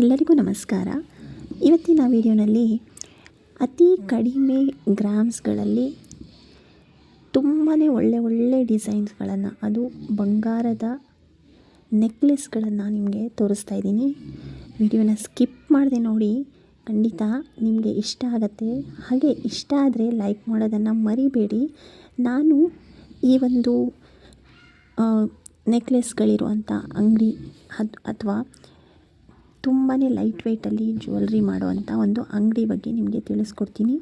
ಎಲ್ಲರಿಗೂ ನಮಸ್ಕಾರ. ಇವತ್ತಿನ ವಿಡಿಯೋನಲ್ಲಿ ಅತಿ ಕಡಿಮೆ ಗ್ರಾಮ್ಸ್ಗಳಲ್ಲಿ ತುಂಬಾ ಒಳ್ಳೆ ಒಳ್ಳೆ ಡಿಸೈನ್ಸ್ಗಳನ್ನು, ಅದು ಬಂಗಾರದ ನೆಕ್ಲೆಸ್ಗಳನ್ನು ನಿಮಗೆ ತೋರಿಸ್ತಾ ಇದ್ದೀನಿ. ವಿಡಿಯೋನ ಸ್ಕಿಪ್ ಮಾಡದೆ ನೋಡಿ, ಖಂಡಿತ ನಿಮಗೆ ಇಷ್ಟ ಆಗುತ್ತೆ. ಹಾಗೆ ಇಷ್ಟ ಆದರೆ ಲೈಕ್ ಮಾಡೋದನ್ನು ಮರಿಬೇಡಿ. ನಾನು ಈ ಒಂದು ನೆಕ್ಲೆಸ್ಗಳಿರುವಂಥ ಅಂಗಡಿ ಅದು, ಅಥವಾ ತುಂಬಾ ಲೈಟ್ ವೆಯ್ಟಲ್ಲಿ ಜ್ಯುವೆಲ್ರಿ ಮಾಡುವಂಥ ಒಂದು ಅಂಗಡಿ ಬಗ್ಗೆ ನಿಮಗೆ ತಿಳಿಸ್ಕೊಡ್ತೀನಿ.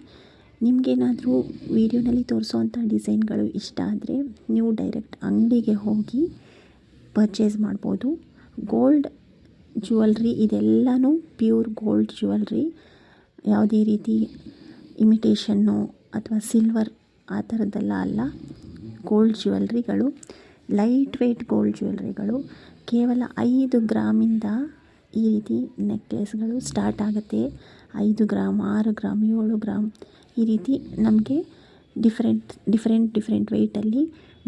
ನಿಮಗೇನಾದರೂ ವೀಡಿಯೋನಲ್ಲಿ ತೋರಿಸೋವಂಥ ಡಿಸೈನ್ಗಳು ಇಷ್ಟ ಆದರೆ ನೀವು ಡೈರೆಕ್ಟ್ ಅಂಗಡಿಗೆ ಹೋಗಿ ಪರ್ಚೇಸ್ ಮಾಡ್ಬೋದು. ಗೋಲ್ಡ್ ಜ್ಯುವೆಲ್ರಿ ಇದೆಲ್ಲನೂ ಪ್ಯೂರ್ ಗೋಲ್ಡ್ ಜ್ಯುವೆಲ್ರಿ ಯಾವುದೇ ರೀತಿ ಇಮಿಟೇಷನ್ನು ಅಥವಾ ಸಿಲ್ವರ್ ಆ ಥರದ್ದೆಲ್ಲ ಅಲ್ಲ. ಗೋಲ್ಡ್ ಜ್ಯುವೆಲ್ರಿಗಳು ಲೈಟ್ ವೆಯ್ಟ್ ಗೋಲ್ಡ್ ಜ್ಯುವೆಲ್ರಿಗಳು ಕೇವಲ ಐದು ಗ್ರಾಮಿಂದ ಈ ರೀತಿ ನೆಕ್ಲೆಸ್ಗಳು ಸ್ಟಾರ್ಟ್ ಆಗುತ್ತೆ. ಐದು ಗ್ರಾಮ್, ಆರು ಗ್ರಾಮ್, ಏಳು ಗ್ರಾಮ್. ಈ ರೀತಿ ನಮಗೆ ಡಿಫ್ರೆಂಟ್ ಡಿಫ್ರೆಂಟ್ ಡಿಫ್ರೆಂಟ್ ವೆಯ್ಟಲ್ಲಿ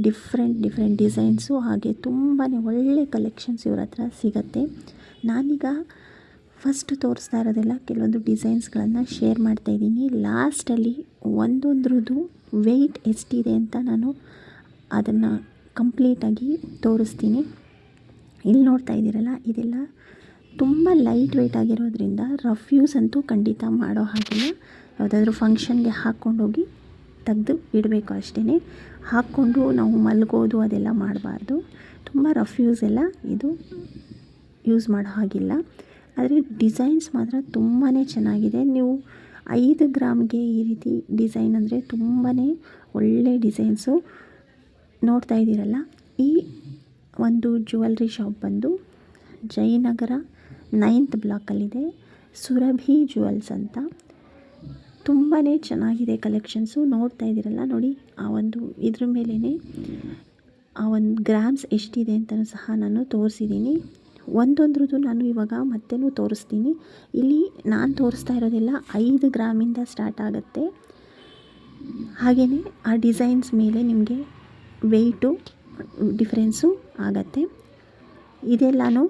ಡಿಫ್ರೆಂಟ್ ಡಿಫ್ರೆಂಟ್ ಡಿಸೈನ್ಸು ಹಾಗೆ ತುಂಬಾ ಒಳ್ಳೆ ಕಲೆಕ್ಷನ್ಸ್ ಇವ್ರ ಹತ್ರ ಸಿಗತ್ತೆ. ನಾನೀಗ ಫಸ್ಟ್ ತೋರಿಸ್ತಾ ಇರೋದೆಲ್ಲ ಕೆಲವೊಂದು ಡಿಸೈನ್ಸ್ಗಳನ್ನು ಶೇರ್ ಮಾಡ್ತಾಯಿದ್ದೀನಿ ಲಾಸ್ಟಲ್ಲಿ ಒಂದೊಂದ್ರದ್ದು ವೆಯ್ಟ್ ಎಷ್ಟಿದೆ ಅಂತ ನಾನು ಅದನ್ನು ಕಂಪ್ಲೀಟಾಗಿ ತೋರಿಸ್ತೀನಿ. ಇಲ್ಲಿ ನೋಡ್ತಾ ಇದ್ದೀರಲ್ಲ, ಇದೆಲ್ಲ ತುಂಬ ಲೈಟ್ ವೆಯ್ಟ್ ಆಗಿರೋದ್ರಿಂದ ರಫ್ ಯೂಸ್ ಅಂತೂ ಖಂಡಿತ ಮಾಡೋ ಹಾಗಿಲ್ಲ. ಯಾವುದಾದ್ರೂ ಫಂಕ್ಷನ್ಗೆ ಹಾಕ್ಕೊಂಡೋಗಿ ತೆಗೆದು ಇಡಬೇಕು ಅಷ್ಟೇ ಹಾಕ್ಕೊಂಡು ನಾವು ಮಲಗೋದು ಅದೆಲ್ಲ ಮಾಡಬಾರ್ದು. ತುಂಬ ರಫ್ ಯೂಸ್ ಎಲ್ಲ ಇದು ಯೂಸ್ ಮಾಡೋ ಹಾಗಿಲ್ಲ. ಆದರೆ ಡಿಸೈನ್ಸ್ ಮಾತ್ರ ತುಂಬಾ ಚೆನ್ನಾಗಿದೆ. ನೀವು ಐದು ಗ್ರಾಮ್ಗೆ ಈ ರೀತಿ ಡಿಸೈನ್ ಅಂದರೆ ತುಂಬಾ ಒಳ್ಳೆ ಡಿಸೈನ್ಸು ನೋಡ್ತಾ ಇದ್ದೀರಲ್ಲ? ಈ ಒಂದು ಜ್ಯುವೆಲ್ರಿ ಶಾಪ್ ಬಂದು ಜಯನಗರ ನೈನ್ತ್ ಬ್ಲಾಕಲ್ಲಿದೆ. ಸುರಭಿ ಜ್ಯುವೆಲ್ಸ್ ಅಂತ. ತುಂಬಾ ಚೆನ್ನಾಗಿದೆ ಕಲೆಕ್ಷನ್ಸು. ನೋಡ್ತಾ ಇದ್ದೀರಲ್ಲ ನೋಡಿ, ಆ ಒಂದು ಇದ್ರ ಮೇಲೇ ಆ ಒಂದು ಗ್ರಾಮ್ಸ್ ಎಷ್ಟಿದೆ ಅಂತಲೂ ಸಹ ನಾನು ತೋರಿಸಿದ್ದೀನಿ. ಒಂದೊಂದ್ರದ್ದು ನಾನು ಇವಾಗ ಮತ್ತೆನೂ ತೋರಿಸ್ತೀನಿ. ಇಲ್ಲಿ ನಾನು ತೋರಿಸ್ತಾ ಇರೋದೆಲ್ಲ ಐದು ಗ್ರಾಮಿಂದ ಸ್ಟಾರ್ಟ್ ಆಗುತ್ತೆ. ಹಾಗೆಯೇ ಆ ಡಿಸೈನ್ಸ್ ಮೇಲೆ ನಿಮಗೆ ವೆಯ್ಟು ಡಿಫ್ರೆನ್ಸು ಆಗತ್ತೆ. ಇದೆಲ್ಲನೂ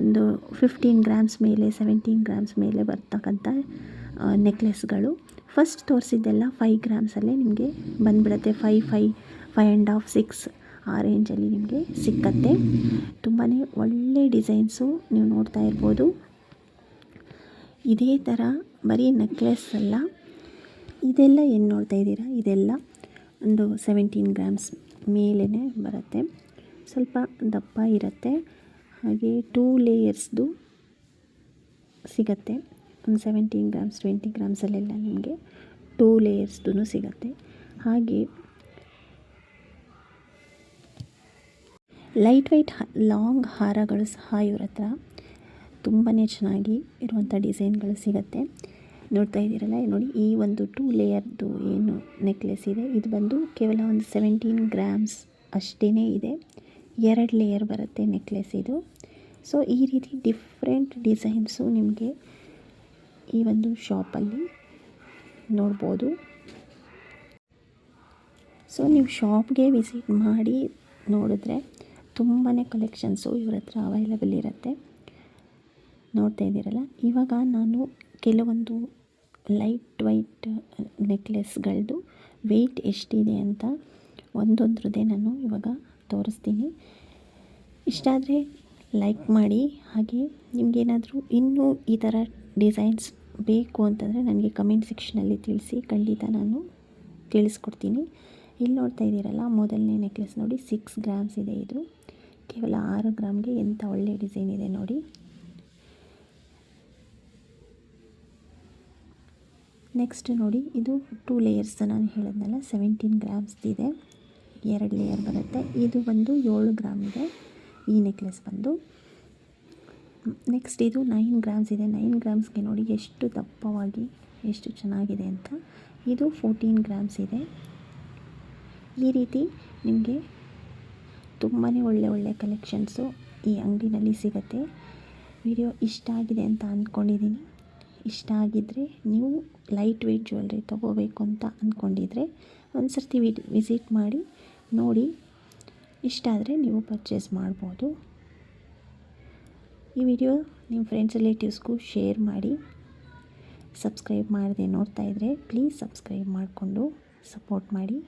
ಒಂದು ಫಿಫ್ಟೀನ್ ಗ್ರಾಮ್ಸ್ ಮೇಲೆ ಸೆವೆಂಟೀನ್ ಗ್ರಾಮ್ಸ್ ಮೇಲೆ ಬರ್ತಕ್ಕಂಥ ನೆಕ್ಲೆಸ್ಗಳು ಫಸ್ಟ್ ತೋರಿಸಿದ್ದೆಲ್ಲ ಫೈವ್ ಗ್ರಾಮ್ಸಲ್ಲೇ ನಿಮಗೆ ಬಂದ್ಬಿಡುತ್ತೆ. Five fi five and half six ಆ ರೇಂಜಲ್ಲಿ ನಿಮಗೆ ಸಿಕ್ಕತ್ತೆ. ತುಂಬಾ ಒಳ್ಳೆ ಡಿಸೈನ್ಸು ನೀವು ನೋಡ್ತಾ ಇರ್ಬೋದು. ಇದೇ ಥರ ಬರೀ ನೆಕ್ಲೆಸ್ ಅಲ್ಲ, ಇದೆಲ್ಲ ಏನು ನೋಡ್ತಾ ಇದ್ದೀರಾ? ಇದೆಲ್ಲ ಒಂದು ಸೆವೆಂಟೀನ್ ಗ್ರಾಮ್ಸ್ ಮೇಲೇ ಬರುತ್ತೆ. ಸ್ವಲ್ಪ ದಪ್ಪ ಇರುತ್ತೆ. ಹಾಗೆ ಟೂ ಲೇಯರ್ಸ್ದು ಸಿಗತ್ತೆ. ಒಂದು ಸೆವೆಂಟೀನ್ ಗ್ರಾಮ್ಸ್ ಟ್ವೆಂಟಿ ಗ್ರಾಮ್ಸಲ್ಲೆಲ್ಲ ನಿಮಗೆ ಟೂ ಲೇಯರ್ಸ್ದು ಸಿಗತ್ತೆ. ಹಾಗೆ ಲೈಟ್ ವೈಟ್ ಲಾಂಗ್ ಹಾರಗಳು ಸಹ ಇವ್ರ ಹತ್ರ ತುಂಬಾ ಚೆನ್ನಾಗಿ ಇರುವಂಥ ಡಿಸೈನ್ಗಳು ಸಿಗುತ್ತೆ. ನೋಡ್ತಾ ಇದ್ದೀರಲ್ಲ, ನೋಡಿ ಈ ಒಂದು ಟೂ ಲೇಯರ್ದು ಏನು ನೆಕ್ಲೆಸ್ ಇದೆ. ಇದು ಬಂದು ಕೇವಲ ಒಂದು ಸೆವೆಂಟೀನ್ ಗ್ರಾಮ್ಸ್ ಅಷ್ಟೇ ಇದೆ. ಎರಡು ಲೇಯರ್ ಬರುತ್ತೆ ನೆಕ್ಲೆಸ್ ಇದು. ಸೊ ಈ ರೀತಿ ಡಿಫ್ರೆಂಟ್ ಡಿಸೈನ್ಸು ನಿಮಗೆ ಈ ಒಂದು ಶಾಪಲ್ಲಿ ನೋಡ್ಬೋದು. ಸೊ ನೀವು ಶಾಪ್ಗೆ ವಿಸಿಟ್ ಮಾಡಿ ನೋಡಿದ್ರೆ ತುಂಬಾ ಕಲೆಕ್ಷನ್ಸು ಇವ್ರ ಹತ್ರ ಅವೈಲಬಲ್ ಇರುತ್ತೆ. ನೋಡ್ತಾ ಇದ್ದೀರಲ್ಲ? ಇವಾಗ ನಾನು ಕೆಲವೊಂದು ಲೈಟ್ ವೈಟ್ ನೆಕ್ಲೆಸ್ಗಳದ್ದು ವೆಯ್ಟ್ ಎಷ್ಟಿದೆ ಅಂತ ಒಂದೊಂದ್ರದ್ದೇ ನಾನು ಇವಾಗ ತೋರಿಸ್ತೀನಿ. ಇಷ್ಟ ಆದರೆ ಲೈಕ್ ಮಾಡಿ. ಹಾಗೆ ನಿಮಗೇನಾದರೂ ಇನ್ನೂ ಈ ಥರ ಡಿಸೈನ್ಸ್ ಬೇಕು ಅಂತಂದರೆ ನನಗೆ ಕಮೆಂಟ್ ಸೆಕ್ಷನಲ್ಲಿ ತಿಳಿಸಿ. ಖಂಡಿತ ನಾನು ತಿಳಿಸ್ಕೊಡ್ತೀನಿ. ಇಲ್ಲಿ ನೋಡ್ತಾ ಇದ್ದೀರಲ್ಲ, ಮೊದಲನೇ ನೆಕ್ಲೆಸ್ ನೋಡಿ ಸಿಕ್ಸ್ ಗ್ರಾಮ್ಸ್ ಇದೆ ಇದು. ಕೇವಲ ಆರು ಗ್ರಾಮ್ಗೆ ಎಂಥ ಒಳ್ಳೆ ಡಿಸೈನ್ ಇದೆ ನೋಡಿ. ನೆಕ್ಸ್ಟ್ ನೋಡಿ, ಇದು ಟೂ ಲೇಯರ್ಸ್ ನಾನು ಹೇಳಿದ್ನಲ್ಲ ಸೆವೆಂಟೀನ್ ಗ್ರಾಮ್ಸ್ ಇದೆ. ಎರಡು ಲೇಯರ್ ಬರುತ್ತೆ. ಇದು ಬಂದು ಏಳು ಗ್ರಾಮ್ ಇದೆ. ಈ ನೆಕ್ಲೆಸ್ ಬಂದು. ನೆಕ್ಸ್ಟ್ ಇದು ನೈನ್ ಗ್ರಾಮ್ಸ್ ಇದೆ. ನೈನ್ ಗ್ರಾಮ್ಸ್ಗೆ ನೋಡಿ ಎಷ್ಟು ದಪ್ಪವಾಗಿ, ಎಷ್ಟು ಚೆನ್ನಾಗಿದೆ ಅಂತ. ಇದು ಫೋರ್ಟೀನ್ ಗ್ರಾಮ್ಸ್ ಇದೆ. ಈ ರೀತಿ ನಿಮಗೆ ತುಂಬಾ ಒಳ್ಳೆ ಒಳ್ಳೆ ಕಲೆಕ್ಷನ್ಸು ಈ ಅಂಗಡಿನಲ್ಲಿ ಸಿಗುತ್ತೆ. ವಿಡಿಯೋ ಇಷ್ಟ ಆಗಿದೆ ಅಂತ ಅಂದ್ಕೊಂಡಿದ್ದೀನಿ ಇಷ್ಟ ಆಗಿದ್ದರೆ ನೀವು ಲೈಟ್ ವೆಯ್ಟ್ ಜ್ಯುವೆಲ್ರಿ ತೊಗೋಬೇಕು ಅಂತ ಅಂದ್ಕೊಂಡಿದ್ರೆ ಒಂದು ಸರ್ತಿ ವಿಸಿಟ್ ಮಾಡಿ, ನೋಡಿ. ಇಷ್ಟ ಆದರೆ ನೀವು ಪರ್ಚೇಸ್ ಮಾಡ್ಬೋದು. ಈ ವಿಡಿಯೋ ನಿಮ್ಮ ಫ್ರೆಂಡ್ಸ್, ರಿಲೇಟಿವ್ಸ್ಗೂ ಶೇರ್ ಮಾಡಿ. ಸಬ್ಸ್ಕ್ರೈಬ್ ಮಾಡದೆ ನೋಡ್ತಾ ಇದ್ದರೆ ಪ್ಲೀಸ್ ಸಬ್ಸ್ಕ್ರೈಬ್ ಮಾಡಿಕೊಂಡು ಸಪೋರ್ಟ್ ಮಾಡಿ.